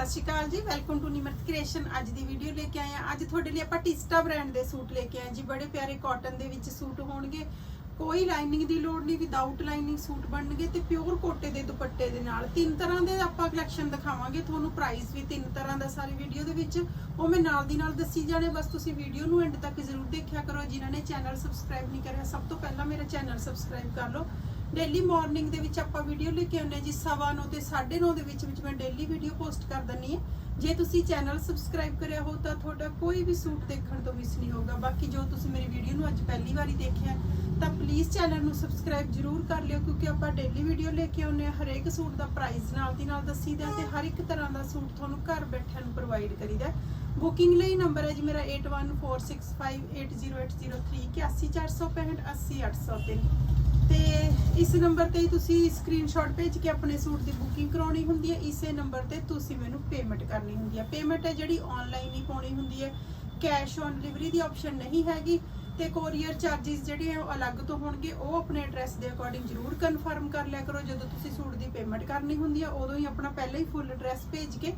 ਸਤਿ ਸ਼੍ਰੀ ਅਕਾਲ ਜੀ welcome to Nimrat creation ਅੱਜ ਦੀ ਵੀਡੀਓ ਲੈ ਕੇ ਆਏ ਆ ਅੱਜ ਤੁਹਾਡੇ ਲਈ ਆਪਾਂ ਟਿਸਟਾ ਬ੍ਰਾਂਡ ਦੇ ਸੂਟ ਲੈ ਕੇ ਆਏ ਜੀ। ਬੜੇ ਪਿਆਰੇ ਕਾਟਨ ਦੇ ਵਿੱਚ ਸੂਟ ਹੋਣਗੇ। ਕੋਈ ਲਾਈਨਿੰਗ ਦੀ ਲੋੜ ਨਹੀਂ ਵਿਦਆਊਟ ਲਾਈਨਿੰਗ ਸੂਟ ਬਣਨਗੇ ਤੇ ਪਿਓਰ ਕੋਟੇ ਦੇ ਦੁਪੱਟੇ ਦੇ ਨਾਲ। ਤਿੰਨ ਤਰ੍ਹਾਂ ਦੇ ਆਪਾਂ ਕਲੈਕਸ਼ਨ ਦਿਖਾਵਾਂਗੇ। ਤੁਹਾਨੂੰ ਪ੍ਰਾਈਸ ਵੀ ਤਿੰਨ ਤਰ੍ਹਾਂ ਦਾ ਸਾਰੀ ਵੀਡੀਓ ਦੇ ਵਿੱਚ ਉਹ ਮੈਂ ਨਾਲ ਦੀ ਨਾਲ ਦੱਸੀ ਜਾਣੇ। ਬਸ ਤੁਸੀਂ ਵੀਡੀਓ ਨੂੰ ਐਂਡ ਤੱਕ ਜ਼ਰੂਰ ਦੇਖਿਆ ਕਰੋ। ਜਿਨ੍ਹਾਂ ਨੇ ਚੈਨਲ ਸਬਸਕ੍ਰਾਈਬ ਨਹੀਂ ਕਰਿਆ, ਸਭ ਤੋਂ ਪਹਿਲਾਂ ਮੇਰਾ ਚੈਨਲ ਸਬਸਕ੍ਰਾਈਬ ਕਰ ਲਓ। ਡੇਲੀ ਮਾਰਨਿੰਗ ਦੇ ਵਿੱਚ ਆਪਾਂ ਵੀਡੀਓ ਲੈ ਕੇ ਆਉਂਦੇ ਹਾਂ ਜੀ, ਸਵਾ ਨੌ ਤੇ 9:30 ਦੇ ਵਿੱਚ ਵਿੱਚ ਮੈਂ ਡੇਲੀ ਵੀਡੀਓ ਪੋਸਟ ਕਰ ਦਿੰਨੀ ਹਾਂ। ਜੇ ਤੁਸੀਂ ਚੈਨਲ ਸਬਸਕ੍ਰਾਈਬ ਕਰਿਆ ਹੋ ਤਾਂ ਤੁਹਾਡਾ ਕੋਈ ਵੀ ਸੂਟ ਦੇਖਣ ਤੋਂ ਮਿਸ ਨਹੀਂ ਹੋਗਾ ਬਾਕੀ ਜੋ ਤੁਸੀਂ ਮੇਰੀ ਵੀਡੀਓ ਨੂੰ ਅੱਜ ਪਹਿਲੀ ਵਾਰੀ ਦੇਖਿਆ, ਤਾਂ ਪਲੀਜ਼ ਚੈਨਲ ਨੂੰ ਸਬਸਕ੍ਰਾਈਬ ਜਰੂਰ ਕਰ ਲਿਓ, ਕਿਉਂਕਿ ਆਪਾਂ ਡੇਲੀ ਵੀਡੀਓ ਲੈ ਕੇ ਆਉਂਦੇ ਹਾਂ। ਹਰੇਕ ਸੂਟ ਦਾ ਪ੍ਰਾਈਸ ਨਾਲ ਦੀ ਨਾਲ ਦੱਸੀਦਾ ਤੇ ਹਰ ਇੱਕ ਤਰ੍ਹਾਂ ਦਾ ਸੂਟ ਤੁਹਾਨੂੰ ਘਰ ਬੈਠਿਆਂ ਨੂੰ ਪ੍ਰੋਵਾਈਡ ਕਰੀਦਾ ਬੁਕਿੰਗ ਲਈ ਨੰਬਰ ਹੈ ਜੀ ਮੇਰਾ 8146580803 80465 ਤੇ ਇਸ ਨੰਬਰ ਤੇ ਹੀ ਤੁਸੀਂ ਸਕਰੀਨਸ਼ਾਟ ਭੇਜ ਕੇ ਆਪਣੇ ਸੂਟ ਦੀ ਬੁਕਿੰਗ ਕਰਾਉਣੀ ਹੁੰਦੀ ਹੈ। ਇਸੇ ਨੰਬਰ ਤੇ ਤੁਸੀਂ ਮੈਨੂੰ ਪੇਮੈਂਟ ਕਰਨੀ ਹੁੰਦੀ ਹੈ। ਪੇਮੈਂਟ ਹੈ ਜਿਹੜੀ ਆਨਲਾਈਨ ਹੀ ਪਾਉਣੀ ਹੁੰਦੀ ਹੈ। ਕੈਸ਼ ਔਨ ਡਿਲੀਵਰੀ ਦੀ ਆਪਸ਼ਨ ਨਹੀਂ ਹੈਗੀ ਤੇ ਕੋਰੀਅਰ ਚਾਰजेस ਜਿਹੜੇ ਆ ਉਹ ਅਲੱਗ ਤੋਂ ਹੋਣਗੇ। ਉਹ ਆਪਣੇ ਐਡਰੈਸ ਦੇ ਅਕੋਰਡਿੰਗ ਜ਼ਰੂਰ ਕਨਫਰਮ ਕਰ ਲਿਆ ਕਰੋ। ਜਦੋਂ ਤੁਸੀਂ ਸੂਟ ਦੀ ਪੇਮੈਂਟ ਕਰਨੀ ਹੁੰਦੀ ਆ ਉਦੋਂ ਹੀ ਆਪਣਾ ਪਹਿਲਾਂ ਹੀ ਫੁੱਲ ਐਡਰੈਸ ਭੇਜ ਕੇ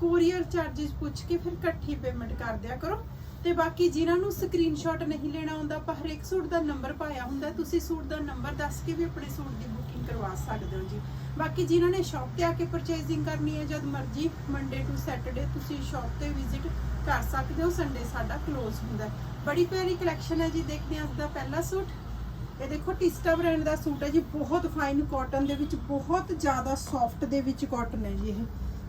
ਕੋਰੀਅਰ ਚਾਰजेस ਪੁੱਛ ਕੇ ਫਿਰ ਇਕੱਠੀ ਪੇਮੈਂਟ ਕਰ ਦਿਆ ਕਰੋ। ਤੇ ਬਾਕੀ ਜਿਨ੍ਹਾਂ ਨੂੰ ਸਕਰੀਨਸ਼ਾਟ ਨਹੀਂ ਲੈਣਾ ਆਉਂਦਾ, ਆਪਾਂ ਹਰੇਕ ਸੂਟ ਦਾ ਨੰਬਰ ਪਾਇਆ ਹੁੰਦਾ, ਤੁਸੀਂ ਸੂਟ ਦਾ ਨੰਬਰ ਦੱਸ ਕੇ ਵੀ ਆਪਣੇ ਸੂਟ ਦੀ ਬੁਕਿੰਗ ਕਰਵਾ ਸਕਦੇ ਹੋ ਜੀ। ਬਾਕੀ ਜਿਨ੍ਹਾਂ ਨੇ ਸ਼ਾਪ ਤੇ ਆ ਕੇ ਪਰਚੇਜ਼ਿੰਗ ਕਰਨੀ ਹੈ, ਜਦ ਮਰਜ਼ੀ ਮੰਡੇ ਟੂ ਸੈਟਰਡੇ ਤੁਸੀਂ ਸ਼ਾਪ ਤੇ ਵਿਜ਼ਿਟ ਕਰ ਸਕਦੇ ਹੋ ਸੰਡੇ ਸਾਡਾ ক্লোਜ਼ ਹੁੰਦਾ। ਬੜੀ ਪਿਆਰੀ ਕਲੈਕਸ਼ਨ ਹੈ ਜੀ, ਦੇਖਦੇ ਹਾਂ ਅੱਜ ਦਾ ਪਹਿਲਾ ਸੂਟ। ਇਹ ਦੇਖੋ ਟਿਸਟਾ ਬ੍ਰਾਂਡ ਦਾ ਸੂਟ ਹੈ ਜੀ, ਬਹੁਤ ਫਾਈਨ ਕਾਟਨ ਦੇ ਵਿੱਚ, ਬਹੁਤ ਜ਼ਿਆਦਾ ਸੌਫਟ ਦੇ ਵਿੱਚ ਕਾਟਨ ਹੈ ਜੀ ਇਹ।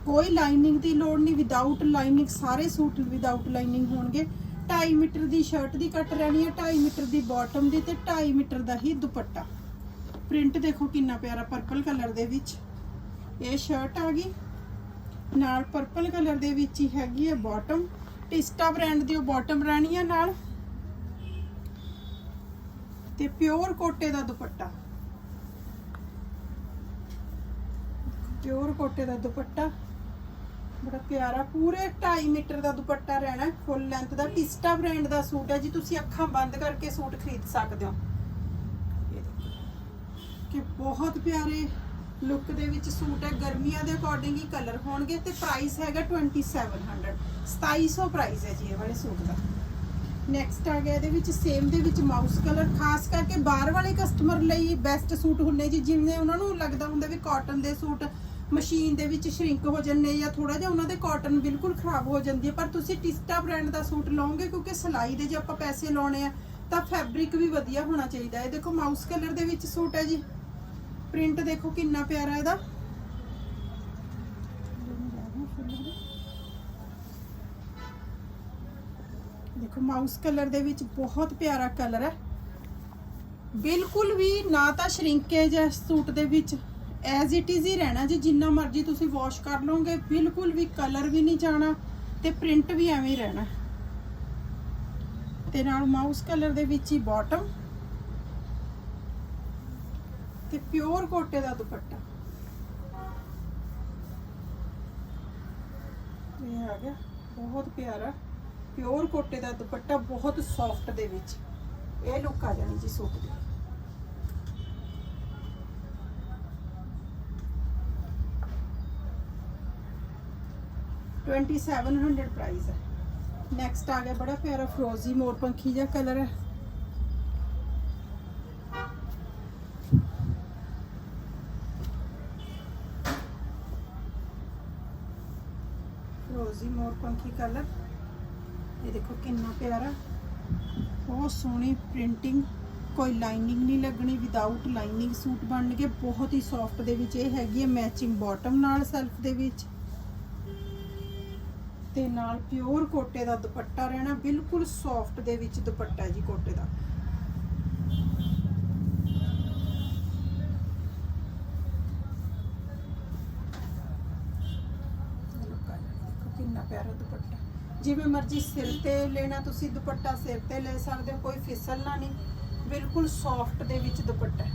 ਕੋਈ ਲਾਈਨਿੰਗ ਦੀ ਲੋੜ ਨਹੀਂ ਵਿਦਆਊਟ ਲਾਈਨਿੰਗ, ਸਾਰੇ ਸੂਟ ਵਿਦਆਊਟ ਲਾਈਨਿੰਗ ਹੋਣਗੇ। 2.5 ਮੀਟਰ ਦੀ ਸ਼ਰਟ ਦੀ ਕੱਟ ਰਹਿਣੀ ਹੈ 2.5 ਮੀਟਰ ਦੀ ਬਾਟਮ ਦੀ ਤੇ 2.5 ਮੀਟਰ ਦਾ ਹੀ ਦੁਪੱਟਾ। ਪ੍ਰਿੰਟ ਦੇਖੋ ਕਿੰਨਾ ਪਿਆਰਾ ਪਰਪਲ ਕਲਰ ਦੇ ਵਿੱਚ। ਇਹ ਸ਼ਰਟ ਆ ਗਈ। ਨਾਲ ਪਰਪਲ ਕਲਰ ਦੇ ਵਿੱਚ ਹੀ ਹੈਗੀ ਹੈ ਬਾਟਮ ਟਿਸਟਾ ਬ੍ਰਾਂਡ ਦੀ ਉਹ ਬਾਟਮ ਰਹਿਣੀ ਹੈ ਨਾਲ। ਤੇ ਪਿਓਰ ਕੋਟੇ ਦਾ ਦੁਪੱਟਾ। ਪਿਓਰ ਕੋਟੇ ਦਾ ਦੁਪੱਟਾ। ਬੜਾ ਪਿਆਰਾ, ਪੂਰੇ 2.5 ਮੀਟਰ ਦਾ ਦੁਪੱਟਾ ਰਹਿਣਾ ਫੁੱਲ ਲੈਂਥ ਦਾ। ਟਿਸਟਾ ਬ੍ਰਾਂਡ ਦਾ ਸੂਟ ਹੈ ਜੀ, ਤੁਸੀਂ ਅੱਖਾਂ ਬੰਦ ਕਰਕੇ ਸੂਟ ਖਰੀਦ ਸਕਦੇ ਹੋ। ਕਿ ਬਹੁਤ ਪਿਆਰੇ ਲੁੱਕ ਦੇ ਵਿੱਚ ਸੂਟ ਹੈ। ਗਰਮੀਆਂ ਦੇ ਅਕੋਰਡਿੰਗ ਹੀ ਕਲਰ ਹੋਣਗੇ ਤੇ ਪ੍ਰਾਈਸ ਹੈਗਾ 2700 2700 ਪ੍ਰਾਈਸ ਹੈ ਜੀ ਇਹ ਵਾਲੇ ਸੂਟ ਦਾ। ਨੈਕਸਟ ਆ ਗਿਆ ਇਹਦੇ ਵਿੱਚ ਸੇਮ ਦੇ ਵਿੱਚ ਮਾਊਸ ਕਲਰ ਖਾਸ ਕਰਕੇ ਬਾਹਰ ਵਾਲੇ ਕਸਟਮਰ ਲਈ ਬੈਸਟ ਸੂਟ ਹੁੰਨੇ ਜੀ, ਜਿਵੇਂ ਉਹਨਾਂ ਨੂੰ ਲੱਗਦਾ ਹੁੰਦਾ ਵੀ ਕਾਟਨ ਦੇ ਸੂਟ ਮਸ਼ੀਨ ਦੇ ਵਿੱਚ ਸ਼ਰਿੰਕ ਹੋ ਜਾਂਦੇ ਜਾਂ ਥੋੜਾ ਜਿਹਾ ਉਹਨਾਂ ਦੇ ਕਾਟਨ ਬਿਲਕੁਲ ਖਰਾਬ ਹੋ ਜਾਂਦੀ ਹੈ। ਪਰ ਤੁਸੀਂ ਟਿਸਟਾ ਬ੍ਰਾਂਡ ਦਾ ਸੂਟ ਲਓਗੇ ਕਿਉਂਕਿ ਸਿਲਾਈ ਦੇ ਜੇ ਆਪਾਂ ਪੈਸੇ ਲਾਉਣੇ ਆ, ਤਾਂ ਫੈਬਰਿਕ ਵੀ ਵਧੀਆ ਹੋਣਾ ਚਾਹੀਦਾ ਹੈ। ਦੇਖੋ ਮਾਊਸ ਕਲਰ ਦੇ ਵਿੱਚ ਸੂਟ ਹੈ ਜੀ। ਪ੍ਰਿੰਟ ਦੇਖੋ ਕਿੰਨਾ ਪਿਆਰਾ ਇਹਦਾ। ਦੇਖੋ ਮਾਊਸ ਕਲਰ ਦੇ ਵਿੱਚ ਬਹੁਤ ਪਿਆਰਾ ਕਲਰ ਹੈ। ਬਿਲਕੁਲ ਵੀ ਨਾ ਤਾਂ ਸ਼ਰਿੰਕੇਜ ਹੈ ਸੂਟ ਦੇ ਵਿੱਚ। ਐਜ਼ ਇਟ ਇਜ਼ ਹੀ ਰਹਿਣਾ ਜੀ, ਜਿੰਨਾ ਮਰਜ਼ੀ ਤੁਸੀਂ ਵਾਸ਼ ਕਰ ਲਓਗੇ, ਬਿਲਕੁਲ ਵੀ ਕਲਰ ਵੀ ਨਹੀਂ ਜਾਣਾ ਤੇ ਪ੍ਰਿੰਟ ਵੀ ਐਵੇਂ ਹੀ ਰਹਿਣਾ। ਤੇ ਨਾਲ ਮਾਊਸ ਕਲਰ ਦੇ ਵਿੱਚ ਹੀ ਬਾਟਮ ਤੇ ਪਿਓਰ ਕੋਟੇ ਦਾ ਦੁਪੱਟਾ। ਇਹ ਆ ਗਿਆ, ਬਹੁਤ ਪਿਆਰਾ ਪਿਓਰ ਕੋਟੇ ਦਾ ਦੁਪੱਟਾ, ਬਹੁਤ ਸੌਫਟ ਦੇ ਵਿੱਚ। ਇਹ ਲੁੱਕ ਆ ਜਾਣੀ ਜੀ ਸੂਟ ਦੀ। ट्वेंटी सेवन हंड्रेड प्राइस है नेक्स्ट आ गया बड़ा प्यारा फ्रोजी मोर पंखी जा कलर है फ्रोजी मोर पंखी कलर ये देखो कितना प्यारा बहुत सोहनी ਪ੍ਰਿੰਟਿੰਗ ਕੋਈ ਲਾਈਨਿੰਗ ਨਹੀਂ ਲੱਗਣੀ ਵਿਦਆਊਟ ਲਾਈਨਿੰਗ ਸੂਟ ਬਣਨਗੇ ਬਹੁਤ ਹੀ ਸੌਫਟ ਦੇ ਵਿੱਚ ਇਹ ਹੈਗੀ ਹੈ ਮੈਚਿੰਗ ਬਾਟਮ ਨਾਲ ਸੈਲਫ ਦੇ ਵਿੱਚ ਤੇ ਨਾਲ ਪਿਓਰ ਕੋਟੇ ਦਾ ਦੁਪੱਟਾ ਰਹਿਣਾ ਬਿਲਕੁਲ ਸੌਫਟ ਦੇ ਵਿੱਚ ਦੁਪੱਟਾ ਜੀ ਕੋਟੇ ਦਾ। ਕਿੰਨਾ ਪਿਆਰਾ ਦੁਪੱਟਾ। ਜਿਵੇਂ ਮਰਜ਼ੀ ਸਿਰ ਤੇ ਲੈਣਾ, ਤੁਸੀਂ ਦੁਪੱਟਾ ਸਿਰ ਤੇ ਲੈ ਸਕਦੇ ਹੋ, ਕੋਈ ਫਿਸਲਣਾ ਨਹੀਂ। ਬਿਲਕੁਲ ਸੌਫਟ ਦੇ ਵਿੱਚ ਦੁਪੱਟਾ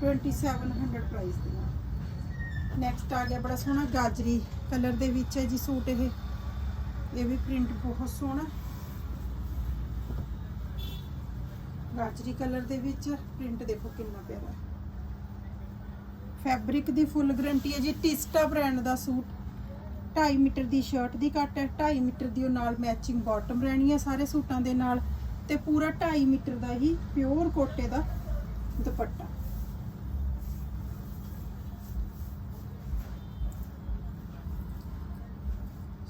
2700 ਪ੍ਰਾਈਸ ਦੀ। ਨੈਕਸਟ ਆ ਗਿਆ ਬੜਾ ਸੋਹਣਾ ਗਾਜਰੀ। ਕਲਰ ਦੇ ਵਿੱਚ ਹੈ ਜੀ ਸੂਟ ਇਹ। ਇਹ ਵੀ ਪ੍ਰਿੰਟ ਬਹੁਤ ਸੋਹਣਾ। ਗਾਜਰੀ ਕਲਰ ਦੇ ਵਿੱਚ ਪ੍ਰਿੰਟ ਦੇਖੋ ਕਿੰਨਾ ਪਿਆਰਾ। ਫੈਬਰਿਕ ਦੀ ਫੁੱਲ ਗਰੰਟੀ ਹੈ ਜੀ, ਟਿਸਟਾ ਬ੍ਰਾਂਡ ਦਾ ਸੂਟ। 2.5 ਮੀਟਰ ਦੀ ਸ਼ਰਟ ਦੀ ਕੱਟ ਹੈ 2.5 ਮੀਟਰ ਦੀ ਉਹ ਨਾਲ ਮੈਚਿੰਗ ਬਾਟਮ ਰਹਿਣੀ ਹੈ ਸਾਰੇ ਸੂਟਾਂ ਦੇ ਨਾਲ ਤੇ ਪੂਰਾ 2.5 ਮੀਟਰ ਦਾ ਹੀ ਪਿਓਰ ਕੋਟੇ ਦਾ ਦੁਪੱਟਾ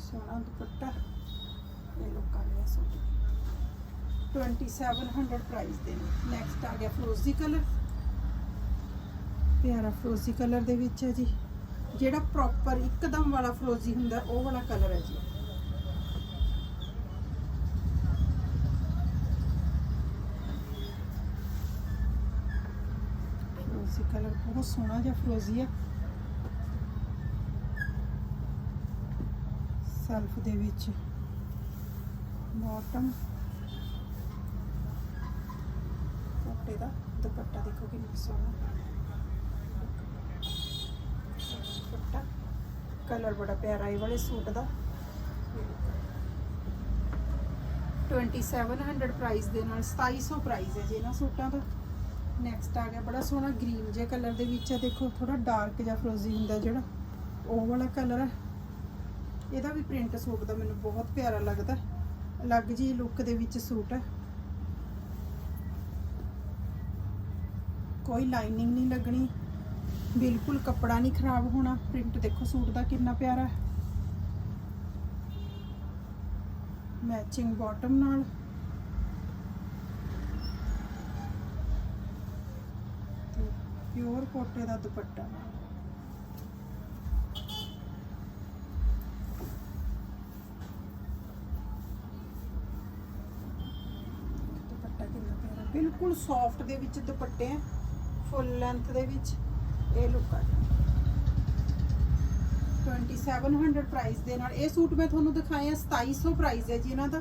ਸੋਹਣਾ ਦੁਪੱਟਾ ਇਹ ਲੋਕਾਂ ਨੇ ਸੂਟ 2700 ਪ੍ਰਾਈਸ ਦੇ ਨੇ। ਨੈਕਸਟ ਆ ਗਿਆ ਫਰੋਜ਼ੀ ਕਲਰ ਪਿਆਰਾ ਫਰੋਜ਼ੀ ਕਲਰ ਦੇ ਵਿੱਚ ਹੈ ਜੀ। ਜਿਹੜਾ ਪ੍ਰੋਪਰ ਇੱਕਦਮ ਵਾਲਾ ਫਰੋਜ਼ੀ ਹੁੰਦਾ, ਉਹ ਵਾਲਾ ਕਲਰ ਹੈ ਜੀ। ਫਰੋਜ਼ੀ ਕਲਰ ਬਹੁਤ ਸੋਹਣਾ ਜਿਹਾ ਫਰੋਜ਼ੀ ਹੈ। ਸੈਲਫ ਦੇ ਵਿੱਚ। ਬਾਟਮ ਕੋਟੇ ਦਾ, ਦੁਪੱਟਾ ਦੇਖੋ ਕਿੰਨਾ ਸੋਹਣਾ। ਦੁਪੱਟਾ ਕਲਰ ਬੜਾ ਪਿਆਰਾ ਹੈ ਵਾਲੇ ਸੂਟ ਦਾ। 2700 ਪ੍ਰਾਈਸ ਦੇ ਨਾਲ 2700 ਪ੍ਰਾਈਸ ਹੈ ਜੀ ਇਹਨਾਂ ਸੂਟਾਂ ਦਾ। ਨੈਕਸਟ ਆ ਗਿਆ, ਬੜਾ ਸੋਹਣਾ ਗ੍ਰੀਨ ਜਿਹਾ ਕਲਰ ਦੇ ਵਿੱਚ ਹੈ, ਦੇਖੋ ਥੋੜਾ ਡਾਰਕ ਜਿਹਾ ਫਰੋਜ਼ੀ ਹੁੰਦਾ ਜਿਹੜਾ, ਉਹ ਵਾਲਾ ਕਲਰ ਹੈ। ਇਹਦਾ ਵੀ ਪ੍ਰਿੰਟ ਸੂਟ ਦਾ ਮੈਨੂੰ ਬਹੁਤ ਪਿਆਰਾ ਲੱਗਦਾ। ਅਲੱਗ ਜੀ ਲੁੱਕ ਦੇ ਵਿੱਚ ਸੂਟ ਹੈ। ਕੋਈ ਲਾਈਨਿੰਗ ਨਹੀਂ ਲੱਗਣੀ। ਬਿਲਕੁਲ ਕੱਪੜਾ ਨਹੀਂ ਖਰਾਬ ਹੋਣਾ। ਪ੍ਰਿੰਟ ਦੇਖੋ ਸੂਟ ਦਾ ਕਿੰਨਾ ਪਿਆਰਾ ਹੈ। ਮੈਚਿੰਗ ਬਾਟਮ ਨਾਲ। ਪਿਓਰ ਕੋਟੇ ਦਾ ਦੁਪੱਟਾ। ਦੁਪੱਟਾ ਕਿੰਨਾ ਪਿਆਰਾ। ਬਿਲਕੁਲ ਸੌਫਟ ਦੇ ਵਿੱਚ ਦੁਪੱਟੇ ਹੈ। ਫੁੱਲ ਲੈਂਥ ਦੇ ਵਿੱਚ ਇਹ ਲੁੱਕ ਆ ਗਿਆ 2700 ਪ੍ਰਾਈਸ ਦੇ ਨਾਲ। ਇਹ ਸੂਟ ਮੈਂ ਤੁਹਾਨੂੰ ਦਿਖਾਇਆ 2700 ਪ੍ਰਾਈਸ ਹੈ ਜੀ ਇਹਨਾਂ ਦਾ।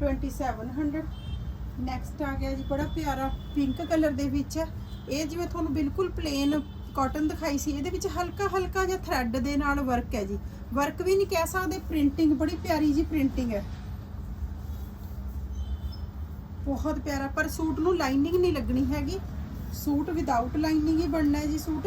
2700 ਨੈਕਸਟ ਆ ਗਿਆ ਜੀ, ਬੜਾ ਪਿਆਰਾ ਪਿੰਕ ਕਲਰ ਦੇ ਵਿੱਚ ਹੈ। ਇਹ ਜਿਵੇਂ ਤੁਹਾਨੂੰ ਬਿਲਕੁਲ ਪਲੇਨ ਕਾਟਨ ਦਿਖਾਈ ਸੀ, ਇਹਦੇ ਵਿੱਚ ਹਲਕਾ ਹਲਕਾ ਜਿਹਾ ਥ੍ਰੈਡ ਦੇ ਨਾਲ ਵਰਕ ਹੈ ਜੀ। ਵਰਕ ਵੀ ਨਹੀਂ ਕਹਿ ਸਕਦੇ ਪ੍ਰਿੰਟਿੰਗ ਬੜੀ ਪਿਆਰੀ ਜੀ ਪ੍ਰਿੰਟਿੰਗ ਹੈ। ਬਹੁਤ ਪਿਆਰਾ, ਪਰ ਸੂਟ ਨੂੰ ਲਾਈਨਿੰਗ ਨਹੀਂ ਲੱਗਣੀ ਹੈਗੀ। ਸੂਟ ਵਿਦਆਊਟ ਲਾਈਨਿੰਗ ਹੀ ਬਣਨਾ ਹੈ ਜੀ ਸੂਟ।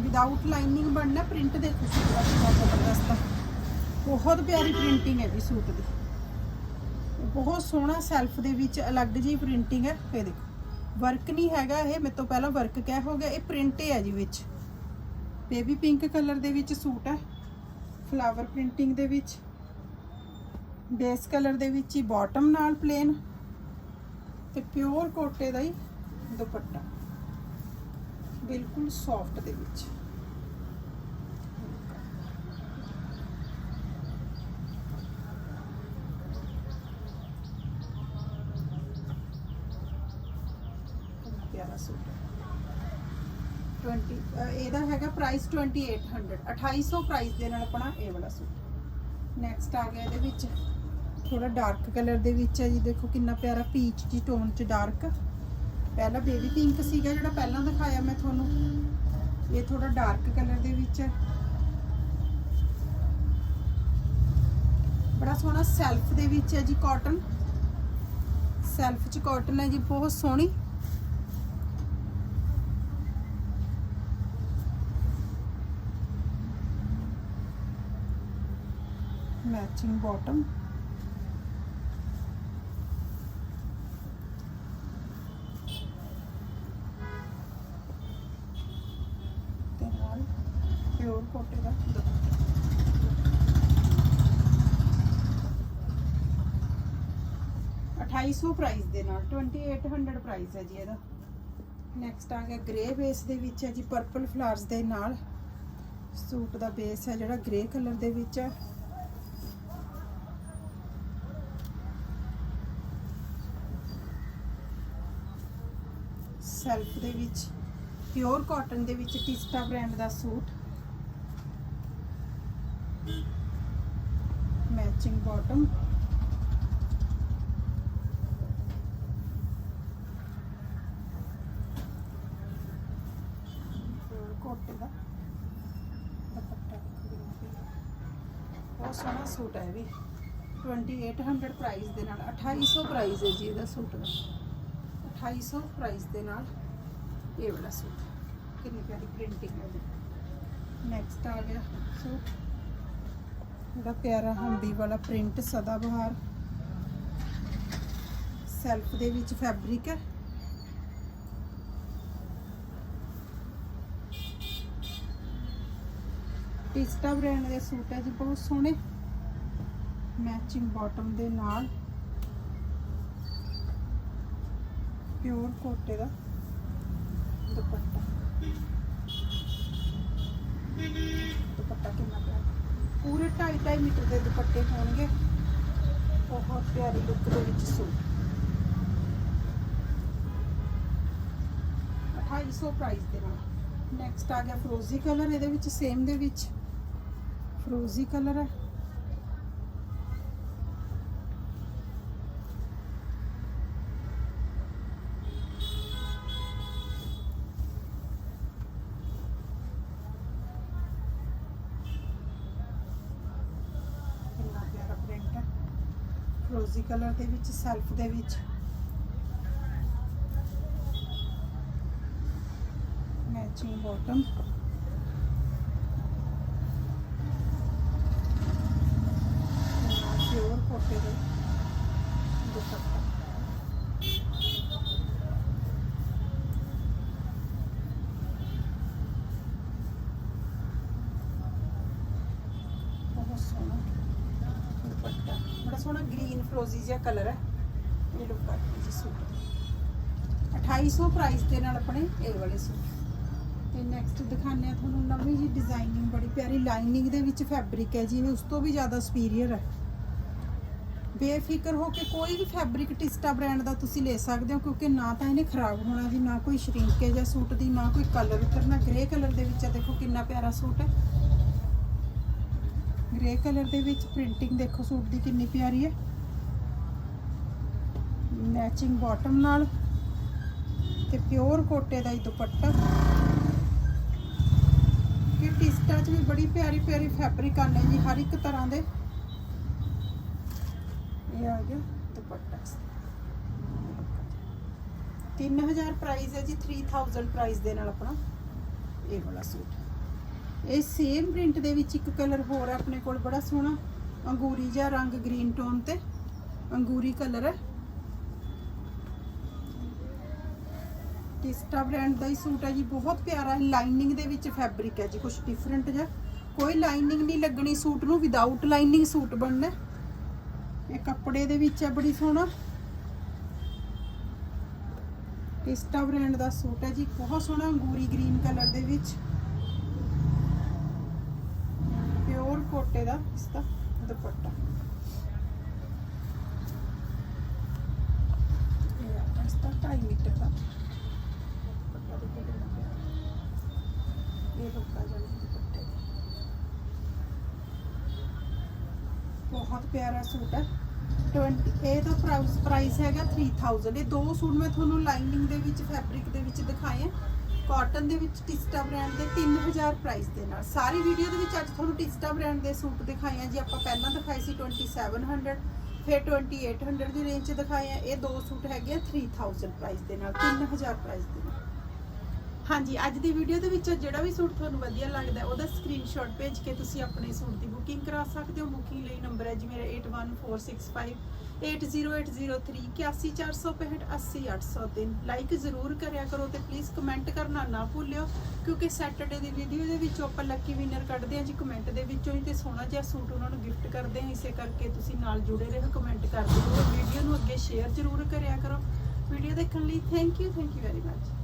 ਵਿਦਆਊਟ ਲਾਈਨਿੰਗ ਬਣਨਾ ਪ੍ਰਿੰਟ ਦੇਖੋ ਸੂਟ ਦਾ ਕਿੰਨਾ ਜ਼ਬਰਦਸਤ ਹੈ। ਬਹੁਤ ਪਿਆਰੀ ਪ੍ਰਿੰਟਿੰਗ ਹੈ ਜੀ ਸੂਟ ਦੀ। ਬਹੁਤ ਸੋਹਣਾ ਸੈਲਫ ਦੇ ਵਿੱਚ ਅਲੱਗ ਜੀ ਪ੍ਰਿੰਟਿੰਗ ਹੈ। ਇਹ ਦੇਖੋ ਵਰਕ ਨਹੀਂ ਹੈਗਾ ਇਹ, ਮੇਰੇ ਤੋਂ ਪਹਿਲਾਂ ਵਰਕ ਕਹਿ ਹੋ ਗਿਆ, ਇਹ ਪ੍ਰਿੰਟ ਹੈ ਜੀ ਵਿੱਚ। ਬੇਬੀ ਪਿੰਕ ਕਲਰ ਦੇ ਵਿੱਚ ਸੂਟ ਹੈ। ਫਲਾਵਰ ਪ੍ਰਿੰਟਿੰਗ ਦੇ ਵਿੱਚ। ਬੇਸ ਕਲਰ ਦੇ ਵਿੱਚ ਹੀ ਬਾਟਮ ਨਾਲ ਪਲੇਨ ਤੇ ਪਿਓਰ ਕੋਟੇ ਦਾ ਹੀ ਦੁਪੱਟਾ। ਬਿਲਕੁਲ ਸੌਫਟ ਦੇ ਵਿੱਚ। ਕਿੰਨਾ ਪਿਆਰਾ ਸੂਟ ਹੈ। 20 ਅ, ਇਹਦਾ ਹੈਗਾ ਪ੍ਰਾਈਸ 2800 2800 ਪ੍ਰਾਈਸ ਦੇ ਨਾਲ ਆਪਣਾ ਇਹ ਵਾਲਾ ਸੂਟ। ਨੈਕਸਟ ਆ ਗਿਆ ਇਹਦੇ ਵਿੱਚ ਥੋੜਾ ਡਾਰਕ ਕਲਰ ਦੇ ਵਿੱਚ ਹੈ ਜੀ, ਦੇਖੋ ਕਿੰਨਾ ਪਿਆਰਾ ਪੀਚ ਜੀ ਟੋਨ ਚ ਡਾਰਕ ਪਹਿਲਾਂ ਬੇਬੀ ਪਿੰਕ ਸੀਗਾ ਜਿਹੜਾ ਪਹਿਲਾਂ ਦਿਖਾਇਆ ਮੈਂ ਤੁਹਾਨੂੰ। ਇਹ ਥੋੜਾ ਡਾਰਕ ਕਲਰ ਦੇ ਵਿੱਚ ਹੈ। ਬੜਾ ਸੋਹਣਾ ਸੈਲਫ ਦੇ ਵਿੱਚ ਹੈ ਜੀ ਕਾਟਨ ਸੈਲਫ ਚ ਕਾਟਨ ਹੈ ਜੀ, ਬਹੁਤ ਸੋਹਣੀ। ਮੈਚਿੰਗ ਬਾਟਮ ਪਿਓਰ ਦਾ ਦੁਪੱਟਾ ਪ੍ਰਾਈਸ ਦੇ ਨਾਲ 2800 ਪ੍ਰਾਈਸ ਹੈ ਜੀ ਇਹਦਾ। ਨੈਕਸਟ ਆ ਗਿਆ ਗ੍ਰੇ ਬੇਸ ਦੇ ਵਿੱਚ ਹੈ ਜੀ ਪਰਪਲ ਫਲਾਵਰਸ ਦੇ ਨਾਲ। ਸੂਟ ਦਾ ਬੇਸ ਹੈ ਜਿਹੜਾ ਗ੍ਰੇ ਕਲਰ ਦੇ ਵਿੱਚ ਹੈ। ਸੈਲਫ ਦੇ ਵਿੱਚ ਪਿਓਰ ਕਾਟਨ ਦੇ ਵਿੱਚ ਟਿਸਟਾ ਬ੍ਰਾਂਡ ਦਾ ਸੂਟ। ਮੈਚਿੰਗ ਬਾਟਮ ਕੋਟੇ ਦਾ ਦੁਪੱਟਾ ਬਹੁਤ ਸੋਹਣਾ ਸੂਟ ਹੈ ਇਹ ਵੀ। 2800 ਪ੍ਰਾਈਸ ਦੇ ਨਾਲ 2800 ਪ੍ਰਾਈਸ ਹੈ ਜੀ ਇਹਦਾ ਸੂਟ। ਦਾ 2800 ਪ੍ਰਾਈਸ ਦੇ ਨਾਲ ਇਹ ਵਾਲਾ ਸੂਟ। ਕਿੰਨੀ ਪਿਆਰੀ ਪ੍ਰਿੰਟਿੰਗ ਹੈ ਜੀ। ਨੈਕਸਟ ਆ ਗਿਆ ਸੂਟ। ਬੜਾ ਪਿਆਰਾ ਹੰਬੀ ਵਾਲਾ ਪ੍ਰਿੰਟ ਸਦਾ ਬਹਾਰ ਸੈਲਫ ਦੇ ਵਿੱਚ ਫੈਬਰਿਕ ਹੈ। ਟਿਸਟਾ ਬ੍ਰਾਂਡ ਦੇ ਸੂਟ ਹੈ ਜੀ, ਬਹੁਤ ਸੋਹਣੇ। ਮੈਚਿੰਗ ਬਾਟਮ ਦੇ ਨਾਲ। ਪਿਓਰ ਕੋਟੇ ਦਾ ਦੁਪੱਟਾ। ਦੁਪੱਟਾ ਕਿੰਨਾ ਪੂਰੇ 2.5 2.5 ਮੀਟਰ ਦੇ ਦੁਪੱਟੇ ਹੋਣਗੇ। ਬਹੁਤ ਪਿਆਰੀ ਲੁੱਕ ਦੇ ਵਿੱਚ ਸੂਟ। 2800 ਪ੍ਰਾਈਸ ਦੇ ਨਾਲ। ਨੈਕਸਟ ਆ ਗਿਆ ਫਰੋਜ਼ੀ ਕਲਰ ਇਹਦੇ ਵਿੱਚ ਸੇਮ ਦੇ ਵਿੱਚ। ਫਰੋਜ਼ੀ ਕਲਰ ਹੈ ਫਰੋਜ਼ੀ ਕਲਰ ਦੇ ਵਿੱਚ ਸੈਲਫ ਦੇ ਵਿੱਚ ਮੈਚਿੰਗ ਬਾਟਮ ਪਿਓਰ ਕੋਟੇ ਦੇ ਦੁਪੱਟਾ ਬਹੁਤ ਸੋਹਣਾ ਦੁਪੱਟਾ ਬੜਾ ਸੋਹਣਾ ਗ੍ਰੀਨ ਫਰੋਜ਼ੀ ਜਿਹਾ ਕਲਰ ਹੈ। ਇਹ ਲੁੱਕ ਆ ਜੀ ਸੂਟ 2800 ਪ੍ਰਾਈਸ ਦੇ ਨਾਲ ਆਪਣੇ ਇਹ ਵਾਲੇ ਸੂਟ ਤੇ ਨੈਕਸਟ ਦਿਖਾਉਂਦੇ ਆ ਤੁਹਾਨੂੰ ਨਵੀਂ ਜੀ ਡਿਜ਼ਾਈਨਿੰਗ ਬੜੀ ਪਿਆਰੀ ਲਾਈਨਿੰਗ ਦੇ ਵਿੱਚ ਫੈਬਰਿਕ ਹੈ ਜੀ, ਇਹ ਉਸ ਤੋਂ ਵੀ ਜ਼ਿਆਦਾ ਸੁਪੀਰੀਅਰ ਹੈ। ਬੇਫਿਕਰ ਹੋ ਕੇ ਕੋਈ ਵੀ ਫੈਬਰਿਕ ਟਿਸਟਾ ਬ੍ਰਾਂਡ ਦਾ ਤੁਸੀਂ ਲੈ ਸਕਦੇ ਹੋ, ਕਿਉਂਕਿ ਨਾ ਤਾਂ ਇਹਨੇ ਖਰਾਬ ਹੋਣਾ ਜੀ, ਨਾ ਕੋਈ ਸ਼ਰਿੰਕੇਜ ਹੈ ਸੂਟ ਦੀ, ਨਾ ਕੋਈ ਕਲਰ ਉਤਰਨਾ। ਗ੍ਰੇ ਕਲਰ ਦੇ ਵਿੱਚ ਹੈ ਦੇਖੋ ਕਿੰਨਾ ਪਿਆਰਾ ਸੂਟ ਹੈ। ਗ੍ਰੇ ਕਲਰ ਦੇ ਵਿੱਚ ਪ੍ਰਿੰਟਿੰਗ ਦੇਖੋ ਸੂਟ ਦੀ ਕਿੰਨੀ ਪਿਆਰੀ ਹੈ। ਮੈਚਿੰਗ ਬਾਟਮ ਨਾਲ ਤੇ ਪਿਓਰ ਕੋਟੇ ਦਾ ਹੀ ਦੁਪੱਟਾ। ਕਿ ਟਿਸਟਾ 'ਚ ਵੀ ਬੜੀ ਪਿਆਰੀ ਪਿਆਰੀ ਫੈਬਰਿਕ ਆਨੇ ਜੀ, ਹਰ ਇੱਕ ਤਰ੍ਹਾਂ ਦੇ। ਇਹ ਆ ਗਿਆ ਦੁਪੱਟਾ। 3000 ਪ੍ਰਾਈਸ ਹੈ ਜੀ 3000 ਪ੍ਰਾਈਸ ਦੇ ਨਾਲ ਆਪਣਾ ਇਹ ਵਾਲਾ ਸੂਟ। ਇਹ ਸੇਮ ਪ੍ਰਿੰਟ ਦੇ ਵਿੱਚ ਇੱਕ ਕਲਰ ਹੋਰ ਹੈ ਆਪਣੇ ਕੋਲ, ਬੜਾ ਸੋਹਣਾ ਅੰਗੂਰੀ ਜਿਹਾ ਰੰਗ ਗ੍ਰੀਨ ਟੋਨ ਤੇ। ਅੰਗੂਰੀ ਕਲਰ ਹੈ। ਟਿਸਟਾ ਬ੍ਰਾਂਡ ਦਾ ਹੀ ਸੂਟ ਹੈ ਜੀ, ਬਹੁਤ ਪਿਆਰਾ ਲਾਈਨਿੰਗ ਦੇ ਵਿੱਚ ਫੈਬਰਿਕ ਹੈ ਜੀ ਕੁਝ ਡਿਫਰੈਂਟ ਜਿਹਾ। ਕੋਈ ਲਾਈਨਿੰਗ ਨਹੀਂ ਲੱਗਣੀ ਸੂਟ ਨੂੰ ਵਿਦਆਊਟ ਲਾਈਨਿੰਗ ਸੂਟ ਬਣਨਾ ਇਹ ਕੱਪੜੇ ਦੇ ਵਿੱਚ ਹੈ, ਬੜੀ ਸੋਹਣਾ। ਟਿਸਟਾ ਬ੍ਰਾਂਡ ਦਾ ਸੂਟ ਹੈ ਜੀ, ਬਹੁਤ ਸੋਹਣਾ ਅੰਗੂਰੀ ਗ੍ਰੀਨ ਕਲਰ ਦੇ ਵਿੱਚ। ਪਿਓਰ ਦਾ, ਇਸ ਦੁਪੱਟਾ। ਇਹ ਆ ਇਸ 2.5 ਮੀਟਰ ਦਾ। ਦੁਪੱਟਾ ਦੇਖੋ ਕਿੰਨਾ ਪਿਆਰਾ। ਇਹ ਲੁੱਕ ਆ ਦੁਪੱਟੇ। ਬਹੁਤ ਪਿਆਰਾ ਸੂਟ ਹੈ। 20 ਇਹ ਦਾ ਪ੍ਰਾਈਸ ਪ੍ਰਾਈਸ ਹੈਗਾ 3000 ਇਹ ਦੋ ਸੂਟ ਮੈਂ ਤੁਹਾਨੂੰ ਲਾਈਨਿੰਗ ਦੇ ਵਿੱਚ ਫੈਬਰਿਕ ਦੇ ਵਿੱਚ ਦਿਖਾਏ ਆ। ਕਾਟਨ ਦੇ ਵਿੱਚ ਟਿਸਟਾ ਬ੍ਰਾਂਡ ਦੇ 3000 ਪ੍ਰਾਈਸ ਦੇ ਨਾਲ। ਸਾਰੀ ਵੀਡੀਓ ਦੇ ਵਿੱਚ ਅੱਜ ਤੁਹਾਨੂੰ ਟਿਸਟਾ ਬ੍ਰਾਂਡ ਦੇ ਸੂਟ ਦਿਖਾਏ ਆ ਜੀ। ਆਪਾਂ ਪਹਿਲਾਂ ਦਿਖਾਏ ਸੀ 2700 ਫਿਰ 2800 ਦੀ ਰੇਂਜ 'ਚ ਦਿਖਾਏ ਆ। ਇਹ ਦੋ ਸੂਟ ਹੈਗੇ ਆ 3000 ਪ੍ਰਾਈਸ ਦੇ ਨਾਲ 3000 ਪ੍ਰਾਈਸ ਦੇ ਨਾਲ। ਹਾਂਜੀ, ਅੱਜ ਦੀ ਵੀਡੀਓ ਦੇ ਵਿੱਚ ਜਿਹੜਾ ਵੀ ਸੂਟ ਤੁਹਾਨੂੰ ਵਧੀਆ ਲੱਗਦਾ ਉਹਦਾ ਸਕਰੀਨਸ਼ਾਟ ਭੇਜ ਕੇ ਤੁਸੀਂ ਆਪਣੇ ਸੂਟ ਦੀ ਬੁਕਿੰਗ ਕਰਾ ਸਕਦੇ ਹੋ। ਬੁਕਿੰਗ ਲਈ ਨੰਬਰ ਹੈ ਜੀ ਮੇਰਾ 8146580803 81465 ਲਾਈਕ ਜ਼ਰੂਰ ਕਰਿਆ ਕਰੋ ਤੇ ਪਲੀਜ਼ ਕਮੈਂਟ ਕਰਨਾ ਨਾ ਭੁੱਲਿਓ, ਕਿਉਂਕਿ ਸੈਟਰਡੇ ਦੀ ਵੀਡੀਓ ਦੇ ਵਿੱਚ ਆਪਾਂ ਲੱਕੀ ਵਿਨਰ ਕੱਢਦੇ ਹਾਂ ਜੀ ਕਮੈਂਟ ਦੇ ਵਿੱਚੋਂ ਹੀ ਤੇ ਸੋਹਣਾ ਜਿਹਾ ਸੂਟ ਉਹਨਾਂ ਨੂੰ ਗਿਫਟ ਕਰਦੇ ਹਾਂ, ਇਸੇ ਕਰਕੇ ਤੁਸੀਂ ਨਾਲ ਜੁੜੇ ਰਹੋ ਕਮੈਂਟ ਕਰਦੇ ਰਹੋ ਵੀਡੀਓ ਨੂੰ ਅੱਗੇ ਸ਼ੇਅਰ ਜ਼ਰੂਰ ਕਰਿਆ ਕਰੋ। ਵੀਡੀਓ ਦੇਖਣ ਲਈ thank you thank you very much